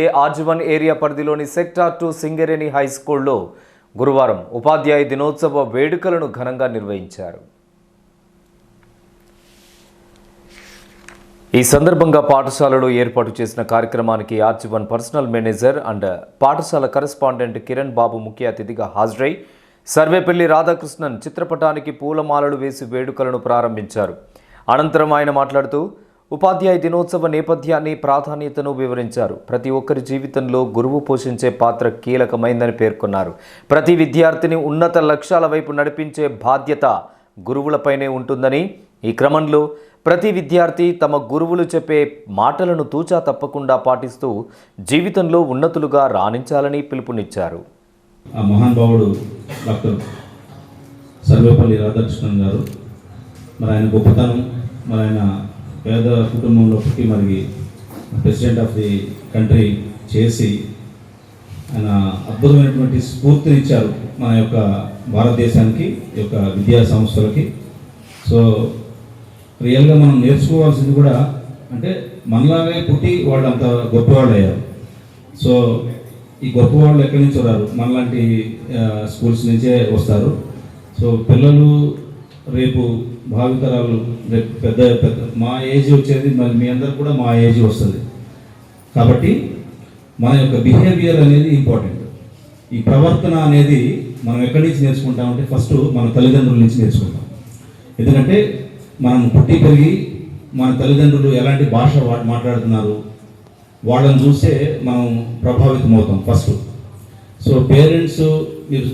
ఏ RG one area పరిధిలోని sector two Singareni high స్కూల్లో గురువారం ఉపాధ్యాయ దినోత్సవ వేడుకలను ఘనంగా నిర్వహించారు. ఈ సందర్భంగా పాఠశాలలో ఏర్పాటు చేసిన కార్యక్రమానికి R G one personal manager and పాఠశాల కరెస్పాండెంట్ కిరణ్ బాబు ముఖ్య అతిథిగా హాజరై సర్వేపల్లి రాధాకృష్ణన్ చిత్రపటానికి పూలమాలలు వేసి వేడుకలను ప్రారంభించారు. అనంతరం ఆయన మాట్లాడుతూ ఉపాధ్యాయ దినోత్సవ నేపథ్యాన్ని ప్రాధాన్యతను వివరించారు. ప్రతి ఒక్కరి జీవితంలో గురువు పోషించే పాత్ర కీలకమైందని పేర్కొన్నారు. ప్రతి విద్యార్థిని ఉన్నత లక్ష్యాల వైపు నడిపించే బాధ్యత గురువులపైనే ఉంటుందని ఈ క్రమంలో ప్రతి విద్యార్థి తమ గురువులు చెప్పే మాటలను తూచా తప్పకుండా పాటిస్తూ జీవితంలో ఉన్నతులుగా రాణించాలని పిలుపునిచ్చారు. ఆ మహానుభావుడు డాక్టర్ సర్వేపల్లి రాధాకృష్ణన్ గారు మరి ఆయన గొప్పతనం మరి ఆయన పేద కుటుంబంలో పుట్టి మరి ప్రెసిడెంట్ ఆఫ్ ది కంట్రీ చేసి ఆయన అద్భుతమైనటువంటి స్ఫూర్తినిచ్చారు మన యొక్క భారతదేశానికి యొక్క విద్యా సంస్థలకి. సో రియల్గా మనం నేర్చుకోవాల్సింది కూడా అంటే మనలాగే పుట్టి వాళ్ళు అంత గొప్పవాళ్ళు అయ్యారు సో ఈ గొప్పవాళ్ళు ఎక్కడి నుంచి రారు మనలాంటి స్కూల్స్ నుంచే వస్తారు. సో పిల్లలు రేపు భావితరాలు రేపు పెద్ద పెద్ద మా ఏజ్ వచ్చేది మరి మీ అందరు కూడా మా ఏజ్ వస్తుంది. కాబట్టి మన యొక్క బిహేవియర్ అనేది ఇంపార్టెంట్. ఈ ప్రవర్తన అనేది మనం ఎక్కడి నుంచి నేర్చుకుంటామంటే ఫస్ట్ మన తల్లిదండ్రుల నుంచి నేర్చుకుంటాం. ఎందుకంటే మనం పుట్టి పెరిగి మన తల్లిదండ్రులు ఎలాంటి భాష వా- మాట్లాడుతున్నారు వాళ్ళని చూస్తే మనం ప్రభావితం అవుతాం ఫస్ట్. సో పేరెంట్స్ మీరు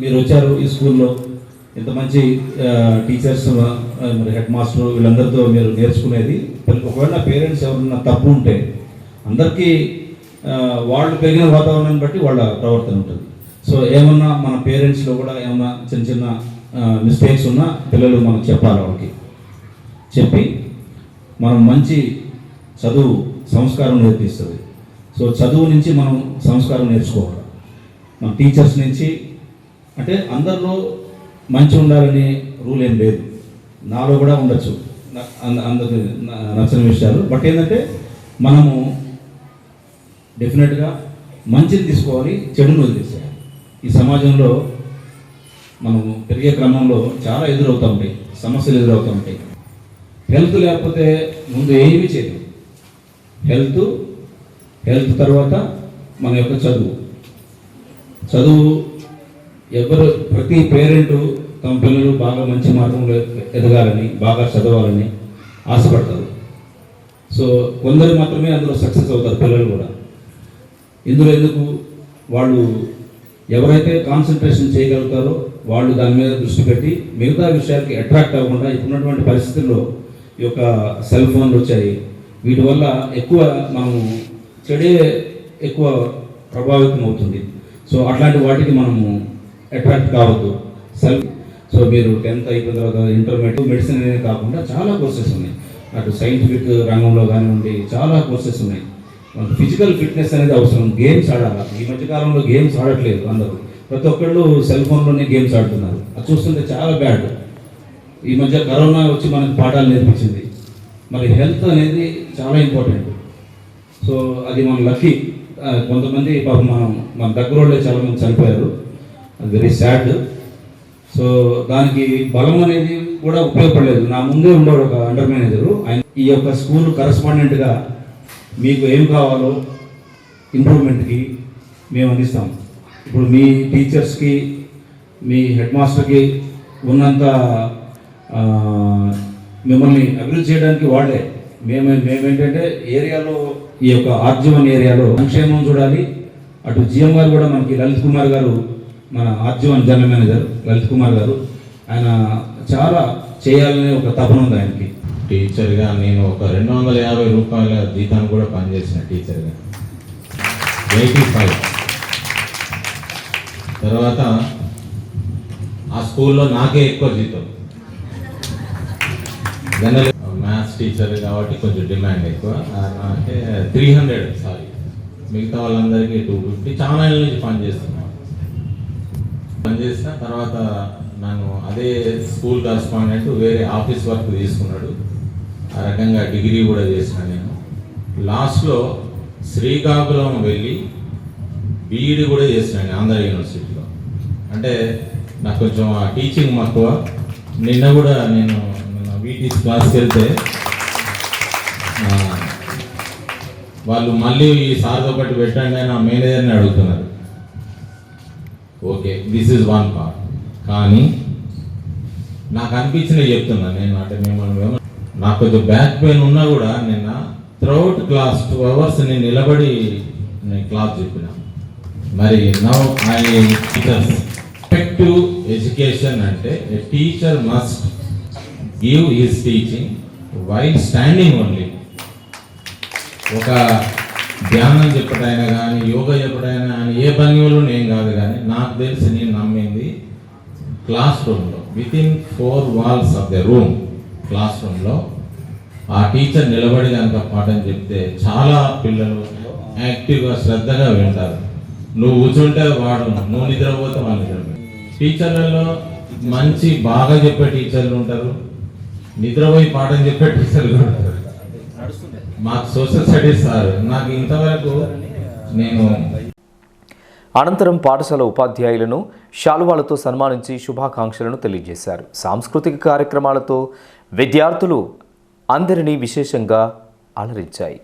మీరు వచ్చారు ఈ స్కూల్లో ఇంత మంచి టీచర్స్ మరి హెడ్ మాస్టర్ వీళ్ళందరితో మీరు నేర్చుకునేది. ఒకవేళ పేరెంట్స్ ఎవరన్నా తప్పు ఉంటే అందరికీ వాళ్ళు పెరిగిన వాతావరణాన్ని బట్టి వాళ్ళ ప్రవర్తన ఉంటుంది. సో ఏమన్నా మన పేరెంట్స్లో కూడా ఏమన్నా చిన్న చిన్న మిస్టేక్స్ ఉన్నా పిల్లలు మనకు చెప్పాలి వాళ్ళకి. చెప్పి మనం మంచి చదువు సంస్కారం నేర్పిస్తుంది. సో చదువు నుంచి మనం సంస్కారం నేర్చుకోవాలి. మన టీచర్స్ నుంచి అంటే అందరిలో మంచి ఉండాలని రూల్ ఏం లేదు. నాలో కూడా ఉండొచ్చు. అంద- అందరికి నచ్చని విషయాలు. బట్ ఏంటంటే మనము డెఫినెట్గా మంచిని తీసుకోవాలి చెడును వదిలేసేయాలి. ఈ సమాజంలో మనము పెరిగే క్రమంలో చాలా ఎదురవుతూ ఉంటాయి సమస్యలు ఎదురవుతూ ఉంటాయి హెల్త్ లేకపోతే ముందు ఏమీ చేయదు హెల్త్ హెల్త్ తర్వాత మన యొక్క చదువు. చదువు ఎవరు ప్రతి పేరెంట్ తమ పిల్లలు బాగా మంచి మార్గంలో ఎదగాలని బాగా చదవాలని ఆశపడతారు. సో కొందరు మాత్రమే అందులో సక్సెస్ అవుతారు పిల్లలు కూడా. ఇందులో ఎందుకు? వాళ్ళు ఎవరైతే కాన్సన్ట్రేషన్ చేయగలుగుతారో వాళ్ళు దాని మీద దృష్టి పెట్టి మిగతా విషయాలకి అట్రాక్ట్ అవ్వకుండా ఇప్పుడున్నటువంటి పరిస్థితుల్లో ఈ యొక్క సెల్ ఫోన్లు వచ్చాయి. వీటి వల్ల ఎక్కువ మనము చెడే ఎక్కువ ప్రభావితం అవుతుంది. సో అట్లాంటి వాటికి మనము అట్రాక్ట్ కావద్దు. సెల్ సో మీరు టెన్త్ అయిపోయిన తర్వాత ఇంటర్మీడియట్ మెడిసిన్ అనేది కాకుండా చాలా కోర్సెస్ ఉన్నాయి. అటు సైంటిఫిక్ రంగంలో కానివ్వండి చాలా కోర్సెస్ ఉన్నాయి. మనకు ఫిజికల్ ఫిట్నెస్ అనేది అవసరం. గేమ్స్ ఆడాలి? ఈ మధ్యకాలంలో గేమ్స్ ఆడట్లేదు అందరూ. ప్రతి ఒక్కళ్ళు సెల్ ఫోన్లోనే గేమ్స్ ఆడుతున్నారు. అది చూస్తుంటే చాలా బ్యాడ్. ఈ మధ్య కరోనా వచ్చి మనకు పాఠాలు నేర్పించింది. మరి హెల్త్ అనేది చాలా ఇంపార్టెంట్. సో అది మన లక్కీ. కొంతమంది పాపం మనం మన దగ్గర వాళ్ళే చాలా మంది చనిపోయారు. అది వెరీ సాడ్. సో దానికి బలం అనేది కూడా ఉపయోగపడలేదు. నా ముందే ఉండేవాడు ఒక అండర్ మేనేజరు. ఆయన ఈ యొక్క స్కూల్ కరస్పాండెంట్గా మీకు ఏం కావాలో ఇంప్రూవ్మెంట్కి మేము అందిస్తాం. ఇప్పుడు మీ టీచర్స్కి మీ హెడ్ మాస్టర్కి ఉన్నంత మిమ్మల్ని అభివృద్ధి చేయడానికి వాళ్ళే. మేము మేమేంటంటే ఏరియాలో ఈ యొక్క ఆర్జీవన్ ఏరియాలో సంక్షేమం చూడాలి. అటు జిఎం గారు కూడా మనకి లలిత్ కుమార్ గారు మన R G one general manager Lalith Kumar garu. ఆయన చాలా చేయాలనే ఒక తపన ఉంది ఆయనకి. టీచర్గా నేను ఒక రెండు వందల యాభై రూపాయల జీతాన్ని కూడా పనిచేసిన టీచర్గా. Eighty five. తర్వాత ఆ స్కూల్లో నాకే ఎక్కువ జీతం. జనరల్ మ్యాథ్స్ టీచర్ కాబట్టి కొంచెం డిమాండ్ ఎక్కువ. అంటే త్రీ హండ్రెడ్ సారీ. మిగతా వాళ్ళందరికీ టూ ఫిఫ్టీ. చాలా నుంచి పనిచేస్తున్నాను పనిచేసిన తర్వాత నన్ను అదే స్కూల్ కరస్పాండెంట్ వేరే ఆఫీస్ వర్క్ తీసుకున్నాడు. ఆ రకంగా డిగ్రీ కూడా చేసిన నేను. లాస్ట్లో శ్రీకాకుళం వెళ్ళి బీఈడి కూడా చేసినాను ఆంధ్ర యూనివర్సిటీలో. అంటే నాకు కొంచెం ఆ టీచింగ్ మక్కువ. నిన్న కూడా నేను నిన్న వీటీస్ క్లాస్కి వెళ్తే వాళ్ళు మళ్ళీ ఈ సార్తో పాటు పెట్టండి అని నా మేనేజర్ని అడుగుతున్నారు. Okay this is one part కానీ నాకు అనిపించినవి చెప్తున్నా నేను అంటే మిమ్మల్ని నాకు కొంచెం బ్యాక్ పెయిన్ ఉన్నా కూడా నిన్న త్రౌట్ క్లాస్ టూ అవర్స్ నేను నిలబడి నేను క్లాస్ చెప్పిన. మరి now I teachers effective education అంటే a teacher must give his teaching while standing only ఒక ధ్యానం చెప్పడైనా కానీ యోగా చెప్పడైనా కానీ ఏ భంగిమలో నేను కాదు కానీ నాకు తెలిసి నేను నమ్మింది క్లాస్ రూమ్లో with in four walls of the room class రూమ్లో ఆ టీచర్ నిలబడి కనుక పాఠం చెప్తే చాలా పిల్లలు యాక్టివ్గా శ్రద్ధగా వింటారు. నువ్వు కూర్చుంటే వాడు నువ్వు నిద్రపోతే వాళ్ళు నిద్రపోయి టీచర్లలో మంచి బాగా చెప్పే టీచర్లు ఉంటారు. నిద్రపోయి పాఠం చెప్పే టీచర్లు ఉంటారు. మాకు సోషల్ స్టడీస్ సార్. నాకు ఇంతవరకు నేను అనంతరం పాఠశాల ఉపాధ్యాయులను శాలువాలతో సన్మానించి శుభాకాంక్షలను తెలియజేశారు. సాంస్కృతిక కార్యక్రమాలతో విద్యార్థులు అందరినీ విశేషంగా అలరించాయి.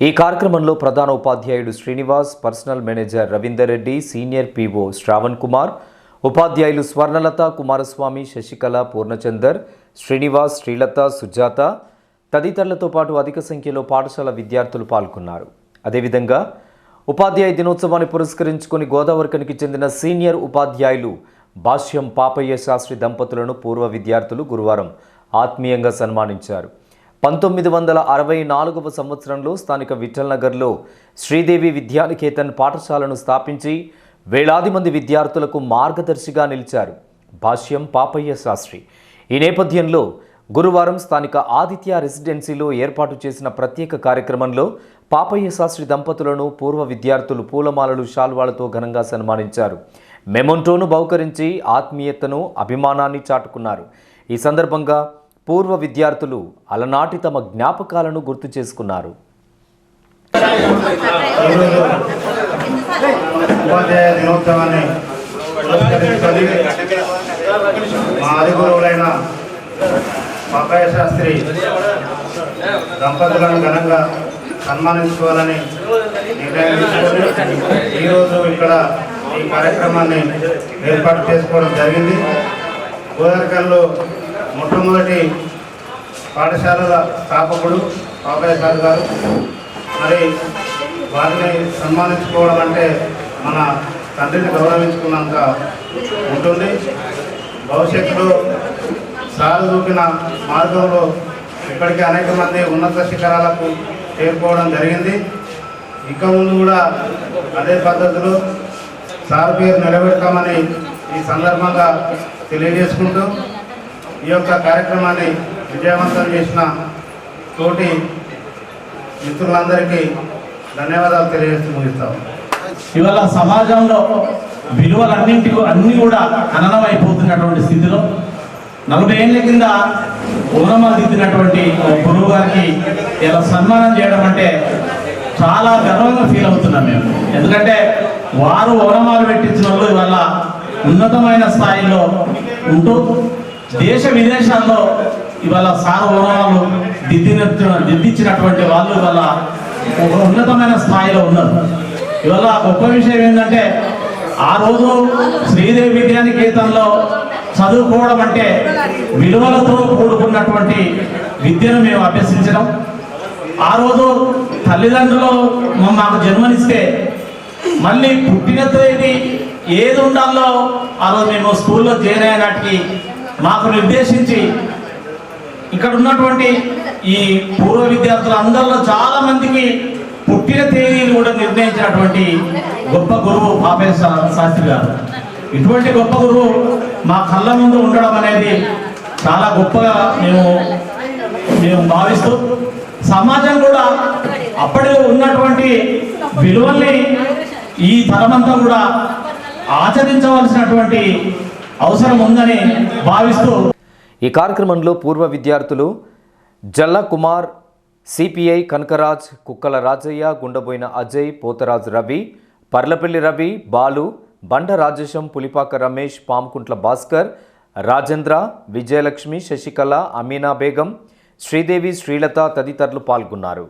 ఈ కార్యక్రమంలో ప్రధాన ఉపాధ్యాయుడు Srinivas personal manager Ravinder Reddy senior PO Sravan Kumar ఉపాధ్యాయులు స్వర్ణలత కుమారస్వామి శశికళ పూర్ణచందర్ శ్రీనివాస్ శ్రీలత సుజాత తదితరులతో పాటు అధిక సంఖ్యలో పాఠశాల విద్యార్థులు పాల్గొన్నారు. అదేవిధంగా ఉపాధ్యాయ దినోత్సవాన్ని పురస్కరించుకొని గోదావరికనికి చెందిన సీనియర్ ఉపాధ్యాయులు భాష్యం పాపయ్య శాస్త్రి దంపతులను పూర్వ విద్యార్థులు గురువారం ఆత్మీయంగా సన్మానించారు. పంతొమ్మిది వందల అరవై నాలుగవ సంవత్సరంలో స్థానిక విఠల్ నగర్లో శ్రీదేవి విద్యానికేతన్ పాఠశాలను స్థాపించి వేలాది మంది విద్యార్థులకు మార్గదర్శిగా నిలిచారు భాష్యం పాపయ్య శాస్త్రి. ఈ నేపథ్యంలో గురువారం స్థానిక ఆదిత్య రెసిడెన్సీలో ఏర్పాటు చేసిన ప్రత్యేక కార్యక్రమంలో పాపయ్య శాస్త్రి దంపతులను పూర్వ విద్యార్థులు పూలమాలలు శాల్వాలతో ఘనంగా సన్మానించారు. మెమొంటోను బహుకరించి ఆత్మీయతను అభిమానాన్ని చాటుకున్నారు. ఈ సందర్భంగా పూర్వ విద్యార్థులు అలనాటి తమ జ్ఞాపకాలను గుర్తు చేసుకున్నారు. ఉపాధ్యాయ మా అధిగురువులైన పాపాయ శాస్త్రి దంపతులను ఘనంగా సన్మానించుకోవాలని నిర్ణయం ఈరోజు ఇక్కడ ఈ కార్యక్రమాన్ని ఏర్పాటు చేసుకోవడం జరిగింది. గోదావరికల్లో మొట్టమొదటి పాఠశాలల స్థాపకుడు పాపాయ గారు. మరి వారిని సన్మానించుకోవడం అంటే మన తండ్రిని గౌరవించుకున్నంత ఉంటుంది. భవిష్యత్తులో సారు చూపిన మార్గంలో ఇప్పటికే అనేక మంది ఉన్నత శిఖరాలకు చేరుకోవడం జరిగింది. ఇక ముందు కూడా అదే పద్ధతిలో సార్ పేరు నిలబెడతామని ఈ సందర్భంగా తెలియజేసుకుంటూ ఈ యొక్క కార్యక్రమాన్ని విజయవంతం చేసిన తోటి మిత్రులందరికీ ధన్యవాదాలు తెలియజేస్తూ ముగిస్తాం. ఇవాళ సమాజంలో విలువలన్నింటికి అన్ని కూడా అననమైపోతున్నటువంటి అయిపోతున్నటువంటి స్థితిలో నలభై ఏళ్ళ కింద ఓనమాలు దిద్దినటువంటి గురువు గారికి ఇలా సన్మానం చేయడం అంటే చాలా గర్వంగా ఫీల్ అవుతున్నాం మేము. ఎందుకంటే వారు ఓనమాలు పెట్టించిన వాళ్ళు ఇవాళ ఉన్నతమైన స్థాయిలో ఉంటూ దేశ విదేశాల్లో ఇవాళ సార్ ఓనమాలు దిద్దిన దిద్దించినటువంటి వాళ్ళు ఇవాళ ఒక ఉన్నతమైన స్థాయిలో ఉన్నారు. ఇవాళ గొప్ప విషయం ఏంటంటే ఆ రోజు శ్రీదేవి విద్యానికేతన్లో చదువుకోవడం అంటే విలువలతో కూడుకున్నటువంటి విద్యను మేము అభ్యసించడం. ఆ రోజు తల్లిదండ్రులు మాకు జన్మనిస్తే మళ్ళీ పుట్టిన తేదీ ఏది ఉండాలో ఆ రోజు మేము స్కూల్లో చేరే నాటికి మాకు నిర్దేశించి ఇక్కడ ఉన్నటువంటి ఈ పూర్వ విద్యార్థులు అందరిలో చాలా మందికి పుట్టిన తేదీలు కూడా నిర్ణయించినటువంటి గొప్ప గురువు పాపే శాస్త్రి గారు. ఇటువంటి గొప్ప గురువు మా కళ్ళ ముందు ఉండడం అనేది చాలా గొప్పగా మేము మేము భావిస్తూ సమాజం కూడా అప్పటి ఉన్నటువంటి విలువల్ని ఈ తరమంతా కూడా ఆచరించవలసినటువంటి అవసరం ఉందని భావిస్తూ ఈ కార్యక్రమంలో పూర్వ విద్యార్థులు జల్ల కుమార్ సిపిఐ కనకరాజ్ కుక్కల రాజయ్య గుండబోయిన అజయ్ పోతరాజ్ రవి పర్లపల్లి రవి బాలు బండ రాజేశం పులిపాక రమేష్ పాముకుంట్ల భాస్కర్ రాజేంద్ర విజయలక్ష్మి శశికళ అమీనా బేగం శ్రీదేవి శ్రీలత తదితరులు పాల్గొన్నారు.